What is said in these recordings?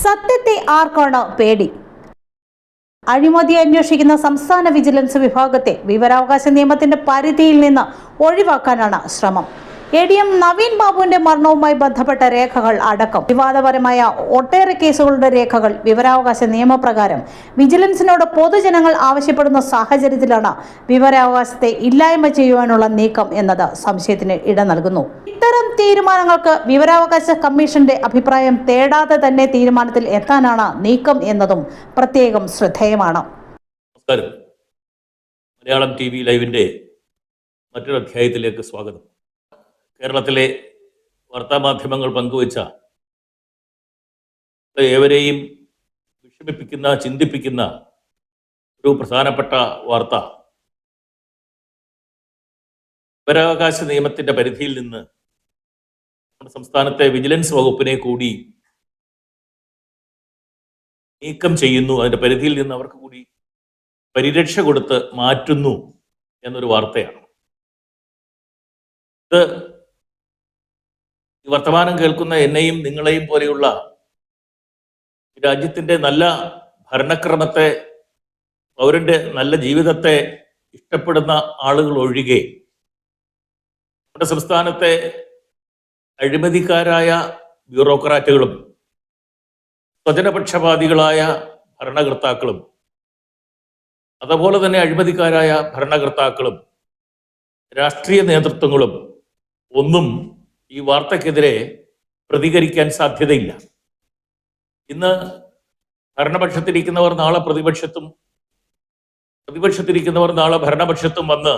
സത്യത്തെ ആർക്കാണ് പേടി? അഴിമതി അന്വേഷിക്കുന്ന സംസ്ഥാന വിജിലൻസ് വിഭാഗത്തെ വിവരാവകാശ നിയമത്തിന്റെ പരിധിയിൽ നിന്ന് ഒഴിവാക്കാനാണ് ശ്രമം. എ ഡി എം നവീൻ ബാബുവിന്റെ മരണവുമായി ബന്ധപ്പെട്ട രേഖകൾ അടക്കം. വിവാദപരമായ ഒട്ടേറെ കേസുകളുടെ രേഖകൾ വിവരാവകാശ നിയമപ്രകാരം വിജിലൻസിനോട് പൊതുജനങ്ങൾ ആവശ്യപ്പെടുന്ന സാഹചര്യത്തിലാണ് വിവരാവകാശത്തെ ഇല്ലായ്മ ചെയ്യുവാനുള്ള നീക്കം എന്നത് സംശയത്തിന് ഇട നൽകുന്നു. ഇത്തരം തീരുമാനങ്ങൾക്ക് വിവരാവകാശ കമ്മീഷന്റെ അഭിപ്രായം തേടാതെ തന്നെ തീരുമാനത്തിൽ എത്താനാണ് നീക്കം എന്നതും പ്രത്യേകം ശ്രദ്ധേയമാണ്. മലയാളം ടി വി ലൈവിന്റെ മറ്റൊരു അധ്യായത്തിലേക്ക് സ്വാഗതം. കേരളത്തിലെ വാർത്താമാധ്യമങ്ങൾ പങ്കുവച്ച ഏവരെയും വിഷമിപ്പിക്കുന്ന ചിന്തിപ്പിക്കുന്ന ഒരു പ്രധാനപ്പെട്ട വാർത്ത. വിവരാവകാശ നിയമത്തിന്റെ പരിധിയിൽ നിന്ന് നമ്മുടെ സംസ്ഥാനത്തെ വിജിലൻസ് വകുപ്പിനെ കൂടി നീക്കം ചെയ്യുന്നു. അതിന്റെ പരിധിയിൽ നിന്ന് അവർക്ക് കൂടി പരിരക്ഷ കൊടുത്ത് മാറ്റുന്നു എന്നൊരു വാർത്തയാണ്. ഇത് ഈ വർത്തമാനം കേൾക്കുന്ന എന്നെയും നിങ്ങളെയും പോലെയുള്ള രാജ്യത്തിന്റെ നല്ല ഭരണക്രമത്തെ പൗരന്റെ നല്ല ജീവിതത്തെ ഇഷ്ടപ്പെടുന്ന ആളുകൾ ഒഴികെ നമ്മുടെ സംസ്ഥാനത്തെ അഴിമതിക്കാരായ ബ്യൂറോക്രാറ്റുകളും സ്വജനപക്ഷപാതികളായ ഭരണകർത്താക്കളും അതുപോലെ തന്നെ അഴിമതിക്കാരായ ഭരണകർത്താക്കളും രാഷ്ട്രീയ നേതൃത്വങ്ങളും ഒന്നും ഈ വാർത്തക്കെതിരെ പ്രതികരിക്കാൻ സാധ്യതയില്ല. ഇന്ന് ഭരണപക്ഷത്തിരിക്കുന്നവർ നാളെ പ്രതിപക്ഷത്തും പ്രതിപക്ഷത്തിരിക്കുന്നവർ നാളെ ഭരണപക്ഷത്തും വന്ന്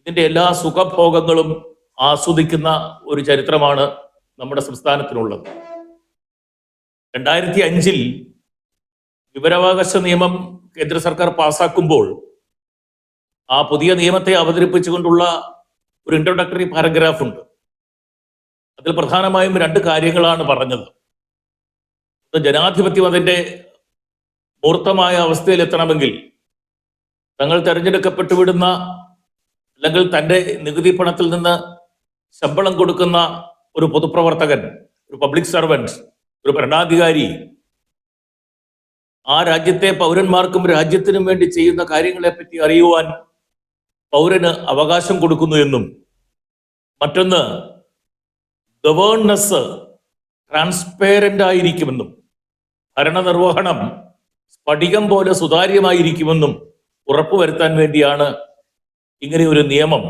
ഇതിന്റെ എല്ലാ സുഖഭോഗങ്ങളും ആസ്വദിക്കുന്ന ഒരു ചരിത്രമാണ് നമ്മുടെ സംസ്ഥാനത്തിനുള്ളത്. രണ്ടായിരത്തി അഞ്ചിൽ വിവരാവകാശ നിയമം കേന്ദ്ര സർക്കാർ പാസാക്കുമ്പോൾ ആ പുതിയ നിയമത്തെ അവതരിപ്പിച്ചുകൊണ്ടുള്ള ഒരു ഇൻട്രൊഡക്ടറി പാരഗ്രാഫ് ഉണ്ട്. അതിൽ പ്രധാനമായും രണ്ട് കാര്യങ്ങളാണ് പറഞ്ഞത്. ജനാധിപത്യം അതിന്റെ മൂർത്തമായ അവസ്ഥയിലെത്തണമെങ്കിൽ തങ്ങൾ തെരഞ്ഞെടുക്കപ്പെട്ടു വിടുന്ന അല്ലെങ്കിൽ തന്റെ നികുതി പണത്തിൽ നിന്ന് ശമ്പളം കൊടുക്കുന്ന ഒരു പൊതുപ്രവർത്തകൻ ഒരു പബ്ലിക് സർവന്റ് ഒരു ഭരണാധികാരി ആ രാജ്യത്തെ പൗരന്മാർക്കും രാജ്യത്തിനും വേണ്ടി ചെയ്യുന്ന കാര്യങ്ങളെപ്പറ്റി അറിയുവാൻ പൗരന് അവകാശം കൊടുക്കുന്നു എന്നും മറ്റൊന്ന് ഗവേണസ് ട്രാൻസ്പെയറന്റ് ആയിരിക്കുമെന്നും ഭരണനിർവഹണം സ്ഫടികം പോലെ സുതാര്യമായിരിക്കുമെന്നും ഉറപ്പുവരുത്താൻ വേണ്ടിയാണ് ഇങ്ങനെ ഒരു നിയമം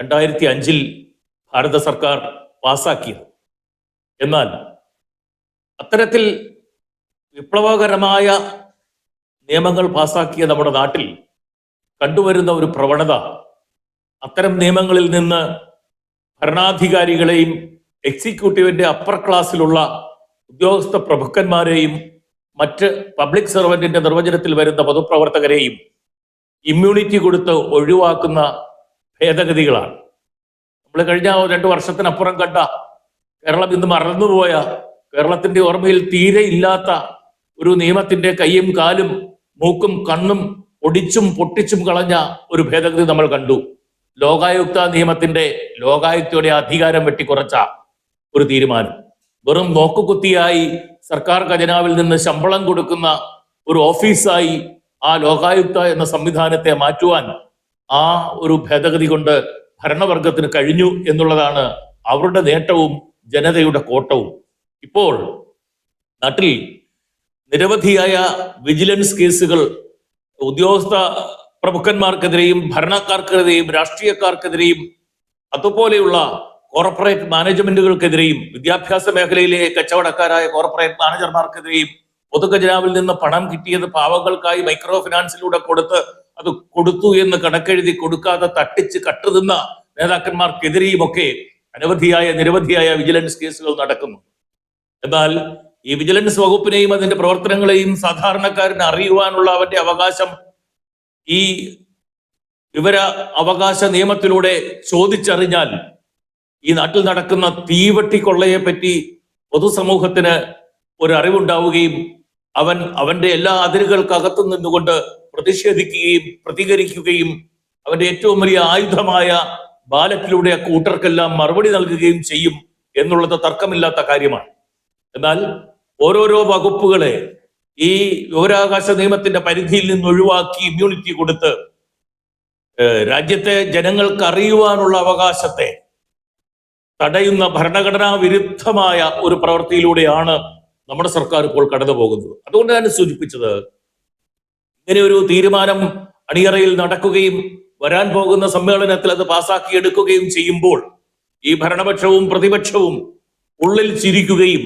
രണ്ടായിരത്തി അഞ്ചിൽ ഭാരത സർക്കാർ പാസാക്കിയത്. എന്നാൽ അത്തരത്തിൽ വിപ്ലവകരമായ നിയമങ്ങൾ പാസാക്കിയ നമ്മുടെ നാട്ടിൽ കണ്ടുവരുന്ന ഒരു പ്രവണത അത്തരം നിയമങ്ങളിൽ നിന്ന് ഭരണാധികാരികളെയും എക്സിക്യൂട്ടീവിന്റെ അപ്പർ ക്ലാസ്സിലുള്ള ഉദ്യോഗസ്ഥ പ്രഭുക്കന്മാരെയും മറ്റ് പബ്ലിക് സർവന്റിന്റെ നിർവചനത്തിൽ വരുന്ന പൊതുപ്രവർത്തകരെയും ഇമ്മ്യൂണിറ്റി കൊടുത്ത് ഒഴിവാക്കുന്ന ഭേദഗതികളാണ്. നമ്മൾ കഴിഞ്ഞ രണ്ടു വർഷത്തിനപ്പുറം കണ്ട കേരളം ഇന്ന് മറന്നുപോയ കേരളത്തിന്റെ ഓർമ്മയിൽ തീരെ ഇല്ലാത്ത ഒരു നിയമത്തിന്റെ കൈയും കാലും മൂക്കും കണ്ണും ഒടിച്ചും പൊട്ടിച്ചും കളഞ്ഞ ഒരു ഭേദഗതി നമ്മൾ കണ്ടു. ലോകായുക്ത നിയമത്തിന്റെ ലോകായുക്തയുടെ അധികാരം വെട്ടിക്കുറച്ച ഒരു തീരുമാനം. വെറും നോക്കുകുത്തിയായി സർക്കാർ ഖജനാവിൽ നിന്ന് ശമ്പളം കൊടുക്കുന്ന ഒരു ഓഫീസായി ആ ലോകായുക്ത എന്ന സംവിധാനത്തെ മാറ്റുവാൻ ആ ഒരു ഭേദഗതി കൊണ്ട് ഭരണവർഗത്തിന് കഴിഞ്ഞു എന്നുള്ളതാണ് അവരുടെ നേട്ടവും ജനതയുടെ കോട്ടവും. ഇപ്പോൾ നാട്ടിൽ നിരവധിയായ വിജിലൻസ് കേസുകൾ ഉദ്യോഗസ്ഥ പ്രമുഖന്മാർക്കെതിരെയും ഭരണക്കാർക്കെതിരെയും രാഷ്ട്രീയക്കാർക്കെതിരെയും അതുപോലെയുള്ള കോർപ്പറേറ്റ് മാനേജ്മെന്റുകൾക്കെതിരെയും വിദ്യാഭ്യാസ മേഖലയിലെ കച്ചവടക്കാരായ കോർപ്പറേറ്റ് മാനേജർമാർക്കെതിരെയും പൊതുഖജനാവിൽ നിന്ന് പണം കിട്ടിയത് പാവങ്ങൾക്കായി മൈക്രോ ഫിനാൻസിലൂടെ കൊടുത്ത് അത് കൊടുത്തു എന്ന് കണക്കെഴുതി കൊടുക്കാതെ തട്ടിച്ച് കട്ടുതിന്ന നേതാക്കന്മാർക്കെതിരെയും ഒക്കെ അനവധിയായ നിരവധിയായ വിജിലൻസ് കേസുകൾ നടക്കുന്നു. എന്നാൽ ഈ വിജിലൻസ് വകുപ്പിനെയും അതിന്റെ പ്രവർത്തനങ്ങളെയും സാധാരണക്കാരന് അറിയുവാനുള്ള അവന്റെ അവകാശം ഈ വിവര അവകാശ നിയമത്തിലൂടെ ചോദിച്ചറിഞ്ഞാൽ ഈ നാട്ടിൽ നടക്കുന്ന തീവട്ടിക്കൊള്ളയെ പറ്റി പൊതുസമൂഹത്തിന് ഒരു അറിവുണ്ടാവുകയും അവൻ അവന്റെ എല്ലാ അതിരുകൾക്കകത്തു നിന്നുകൊണ്ട് പ്രതിഷേധിക്കുകയും പ്രതികരിക്കുകയും അവന്റെ ഏറ്റവും വലിയ ആയുധമായ ബാലറ്റിലൂടെ കൂട്ടർക്കെല്ലാം മറുപടി നൽകുകയും ചെയ്യും എന്നുള്ളത് തർക്കമില്ലാത്ത കാര്യമാണ്. എന്നാൽ ഓരോരോ വകുപ്പുകളെ ഈ വിവരാവകാശ നിയമത്തിന്റെ പരിധിയിൽ നിന്ന് ഒഴിവാക്കി ഇമ്മ്യൂണിറ്റി കൊടുത്ത് രാജ്യത്തെ ജനങ്ങൾക്ക് അറിയുവാനുള്ള അവകാശത്തെ തടയുന്ന ഭരണഘടനാ വിരുദ്ധമായ ഒരു പ്രവൃത്തിയിലൂടെയാണ് നമ്മുടെ സർക്കാർ ഇപ്പോൾ കടന്നു പോകുന്നത്. അതുകൊണ്ട് തന്നെ സൂചിപ്പിച്ചത് ഇങ്ങനെ ഒരു തീരുമാനം അണിയറയിൽ നടക്കുകയും വരാൻ പോകുന്ന സമ്മേളനത്തിൽ അത് പാസാക്കി എടുക്കുകയും ചെയ്യുമ്പോൾ ഈ ഭരണപക്ഷവും പ്രതിപക്ഷവും ഉള്ളിൽ ചിരിക്കുകയും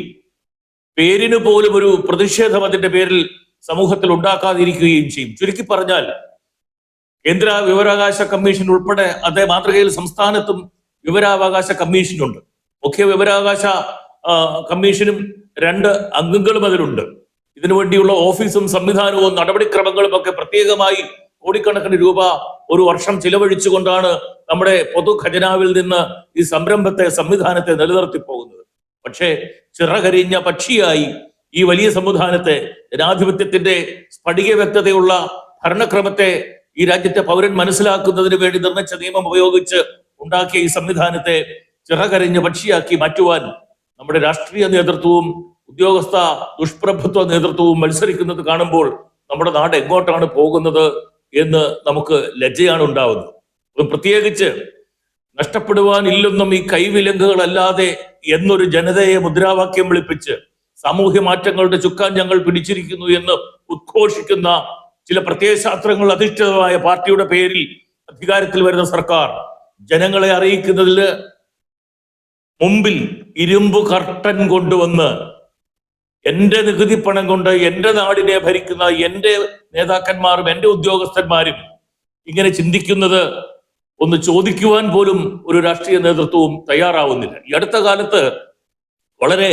പേരിന് പോലും ഒരു പ്രതിഷേധം അതിന്റെ പേരിൽ സമൂഹത്തിൽ ഉണ്ടാക്കാതിരിക്കുകയും ചെയ്യും. ചുരുക്കി പറഞ്ഞാൽ കേന്ദ്ര വിവരാവകാശ കമ്മീഷൻ ഉൾപ്പെടെ അതേ മാതൃകയിൽ സംസ്ഥാനത്തും വിവരാവകാശ കമ്മീഷനുണ്ട്. മുഖ്യ വിവരാവകാശ കമ്മീഷനും രണ്ട് അംഗങ്ങളും അതിലുണ്ട്. ഇതിനു വേണ്ടിയുള്ള ഓഫീസും സംവിധാനവും നടപടിക്രമങ്ങളും ഒക്കെ പ്രത്യേകമായി കോടിക്കണക്കിന് രൂപ ഒരു വർഷം ചിലവഴിച്ചുകൊണ്ടാണ് നമ്മുടെ പൊതു ഖജനാവിൽ നിന്ന് ഈ സംരംഭത്തെ സംവിധാനത്തെ നിലനിർത്തി പോകുന്നത് പക്ഷേ ചിറകരിഞ്ഞ പക്ഷിയായി ഈ വലിയ സംവിധാനത്തെ ജനാധിപത്യത്തിന്റെ സ്ഫടിക വ്യക്തതയുള്ള ഭരണക്രമത്തെ ഈ രാജ്യത്തെ പൗരൻ മനസ്സിലാക്കുന്നതിന് വേണ്ടി നിർമ്മിച്ച നിയമം ഉപയോഗിച്ച് ഉണ്ടാക്കിയ ഈ സംവിധാനത്തെ ചിറകരിഞ്ഞ പക്ഷിയാക്കി മാറ്റുവാൻ നമ്മുടെ രാഷ്ട്രീയ നേതൃത്വവും ഉദ്യോഗസ്ഥ ദുഷ്പ്രഭുത്വ നേതൃത്വവും മത്സരിക്കുന്നത് കാണുമ്പോൾ നമ്മുടെ നാട് എങ്ങോട്ടാണ് പോകുന്നത് എന്ന് നമുക്ക് ലജ്ജയാണ് ഉണ്ടാവുന്നത്. പ്രത്യേകിച്ച് നഷ്ടപ്പെടുവാനില്ലെന്നും ഈ കൈവിലങ്ങുകളല്ലാതെ എന്നൊരു ജനതയെ മുദ്രാവാക്യം വിളിപ്പിച്ച് സാമൂഹ്യ മാറ്റങ്ങളുടെ ചുക്കാൻ ഞങ്ങൾ പിടിച്ചിരിക്കുന്നു എന്ന് ഉദ്ഘോഷിക്കുന്ന ചില പ്രത്യയശാസ്ത്രങ്ങൾ അധിഷ്ഠിതമായ പാർട്ടിയുടെ പേരിൽ അധികാരത്തിൽ വരുന്ന സർക്കാർ ജനങ്ങളെ അറിയിക്കുന്നതിൽ മുമ്പിൽ ഇരുമ്പ് കർട്ടൻ കൊണ്ടുവന്ന് എന്റെ നികുതി പണം കൊണ്ട് എന്റെ നാടിനെ ഭരിക്കുന്ന എന്റെ നേതാക്കന്മാരും എന്റെ ഉദ്യോഗസ്ഥന്മാരും ഇങ്ങനെ ചിന്തിക്കുന്നത് ഒന്ന് ചോദിക്കുവാൻ പോലും ഒരു രാഷ്ട്രീയ നേതൃത്വവും തയ്യാറാവുന്നില്ല. ഈ അടുത്ത കാലത്ത് വളരെ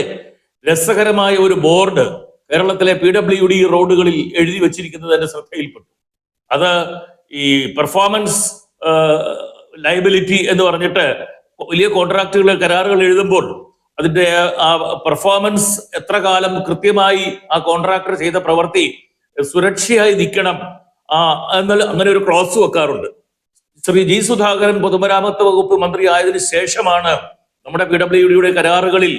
രസകരമായ ഒരു ബോർഡ് കേരളത്തിലെ പി ഡബ്ല്യു ഡി റോഡുകളിൽ എഴുതി വെച്ചിരിക്കുന്നത് എന്റെ ശ്രദ്ധയിൽപ്പെട്ടു. അത് ഈ പെർഫോമൻസ് ലയബിലിറ്റി എന്ന് പറഞ്ഞിട്ട് വലിയ കോൺട്രാക്റ്റുകൾ കരാറുകൾ എഴുതുമ്പോൾ അതിന്റെ ആ പെർഫോമൻസ് എത്ര കാലം കൃത്യമായി ആ കോൺട്രാക്ടർ ചെയ്ത പ്രവൃത്തി സുരക്ഷയായി നിൽക്കണം ആ എന്നാൽ അങ്ങനെ ഒരു ക്ലോസ് വെക്കാറുണ്ട്. ശ്രീ ജി സുധാകരൻ പൊതുമരാമത്ത് വകുപ്പ് മന്ത്രി ആയതിനു ശേഷമാണ് നമ്മുടെ പി ഡബ്ല്യു ഡിയുടെ കരാറുകളിൽ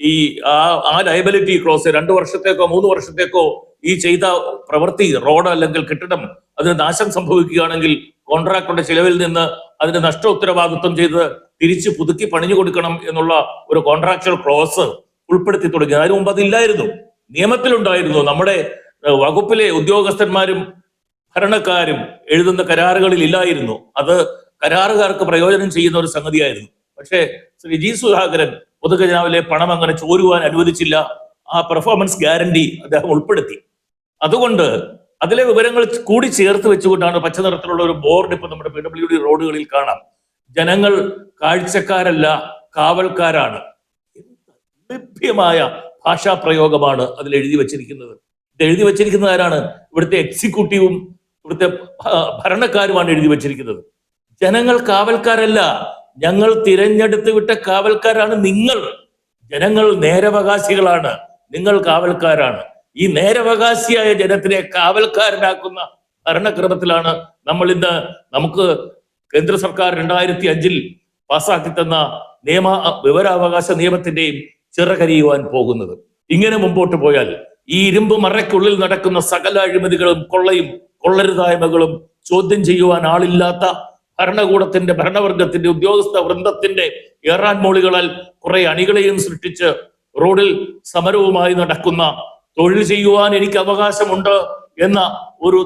ഈ ആ ആ ലയബിലിറ്റി ക്ലോസ് രണ്ടു വർഷത്തേക്കോ മൂന്ന് വർഷത്തേക്കോ ഈ ചെയ്ത പ്രവൃത്തി റോഡ് അല്ലെങ്കിൽ കെട്ടിടം അതിന് നാശം സംഭവിക്കുകയാണെങ്കിൽ കോൺട്രാക്ടറുടെ ചിലവിൽ നിന്ന് അതിന്റെ നഷ്ട ഉത്തരവാദിത്വം ചെയ്ത് തിരിച്ച് പുതുക്കി പണിഞ്ഞു കൊടുക്കണം എന്നുള്ള ഒരു കോൺട്രാക്ച്വൽ ക്ലോസ് ഉൾപ്പെടുത്തി തുടങ്ങി. അതിനു മുമ്പ് അതില്ലായിരുന്നു. നിയമത്തിലുണ്ടായിരുന്നു. നമ്മുടെ വകുപ്പിലെ ഉദ്യോഗസ്ഥന്മാരും ഭരണക്കാരും എഴുതുന്ന കരാറുകളിൽ ഇല്ലായിരുന്നു. അത് കരാറുകാർക്ക് പ്രയോജനം ചെയ്യുന്ന ഒരു സംഗതിയായിരുന്നു. പക്ഷേ ശ്രീ ജി സുധാകരൻ പൊതുഖജനാവിലെ പണം അങ്ങനെ ചോരുവാൻ അനുവദിച്ചില്ല. ആ പെർഫോമൻസ് ഗ്യാരണ്ടി അദ്ദേഹം ഉൾപ്പെടുത്തി. അതുകൊണ്ട് അതിലെ വിവരങ്ങൾ കൂടി ചേർത്ത് വെച്ചുകൊണ്ടാണ് പച്ച നിറത്തിലുള്ള ഒരു ബോർഡ് ഇപ്പൊ നമ്മുടെ പി ഡബ്ല്യു ഡി റോഡുകളിൽ കാണാം. ജനങ്ങൾ കാഴ്ചക്കാരല്ല കാവൽക്കാരാണ്. ലഭ്യമായ ഭാഷാ പ്രയോഗമാണ് അതിൽ എഴുതി വച്ചിരിക്കുന്നത്. ഇത് എഴുതി വച്ചിരിക്കുന്നത് ആരാണ്? ഇവിടുത്തെ എക്സിക്യൂട്ടീവും ഇവിടുത്തെ ഭരണക്കാരുമാണ് എഴുതി വച്ചിരിക്കുന്നത്. ജനങ്ങൾ കാവൽക്കാരല്ല. ഞങ്ങൾ തിരഞ്ഞെടുത്ത് വിട്ട കാവൽക്കാരാണ് നിങ്ങൾ. ജനങ്ങൾ നേരവകാശികളാണ്. നിങ്ങൾ കാവൽക്കാരാണ്. ഈ നേരവകാശിയായ ജനത്തിനെ കാവൽക്കാരനാക്കുന്ന ഭരണക്രമത്തിലാണ് നമ്മൾ ഇന്ന് നമുക്ക് കേന്ദ്ര സർക്കാർ രണ്ടായിരത്തി അഞ്ചിൽ പാസാക്കി തന്ന നിയമ വിവരാവകാശ നിയമത്തിന്റെയും ചിറകരിയുവാൻ പോകുന്നത്. ഇങ്ങനെ മുമ്പോട്ട് പോയാൽ ഈ ഇരുമ്പ് മറയ്ക്കുള്ളിൽ നടക്കുന്ന സകല അഴിമതികളും കൊള്ളയും കൊള്ളരുതായ്മകളും ചോദ്യം ചെയ്യുവാൻ ആളില്ലാത്ത ഭരണകൂടത്തിന്റെ ഭരണവർഗത്തിന്റെ ഉദ്യോഗസ്ഥ വൃന്ദത്തിന്റെ ഏറാൻ മോളികളാൽ കുറെ അണികളെയും സൃഷ്ടിച്ച് റോഡിൽ സമരവുമായി നടക്കുന്ന തൊഴിൽ ചെയ്യുവാൻ എനിക്ക് അവകാശമുണ്ട് എന്ന ഒരു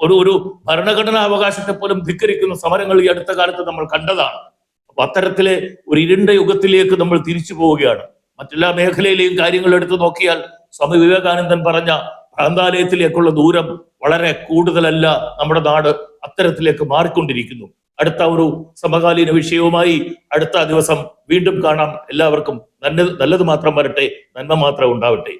ഒരു ഒരു ഭരണഘടനാ അവകാശത്തെ പോലും ധിക്കരിക്കുന്ന സമരങ്ങൾ ഈ അടുത്ത കാലത്ത് നമ്മൾ കണ്ടതാണ്. അപ്പൊ അത്തരത്തിലെ ഒരു ഇരുണ്ട യുഗത്തിലേക്ക് നമ്മൾ തിരിച്ചു പോവുകയാണ്. മറ്റെല്ലാ മേഖലയിലെയും കാര്യങ്ങൾ എടുത്തു നോക്കിയാൽ സ്വാമി വിവേകാനന്ദൻ പറഞ്ഞ ഭ്രാന്താലയത്തിലേക്കുള്ള ദൂരം വളരെ കൂടുതലല്ല നമ്മുടെ നാട് അത്തരത്തിലേക്ക് മാറിക്കൊണ്ടിരിക്കുന്നു. അടുത്ത ഒരു സമകാലീന വിഷയവുമായി അടുത്ത ദിവസം വീണ്ടും കാണാം. എല്ലാവർക്കും നല്ലത് നല്ലത് മാത്രം വരട്ടെ നന്മ മാത്രം ഉണ്ടാവട്ടെ.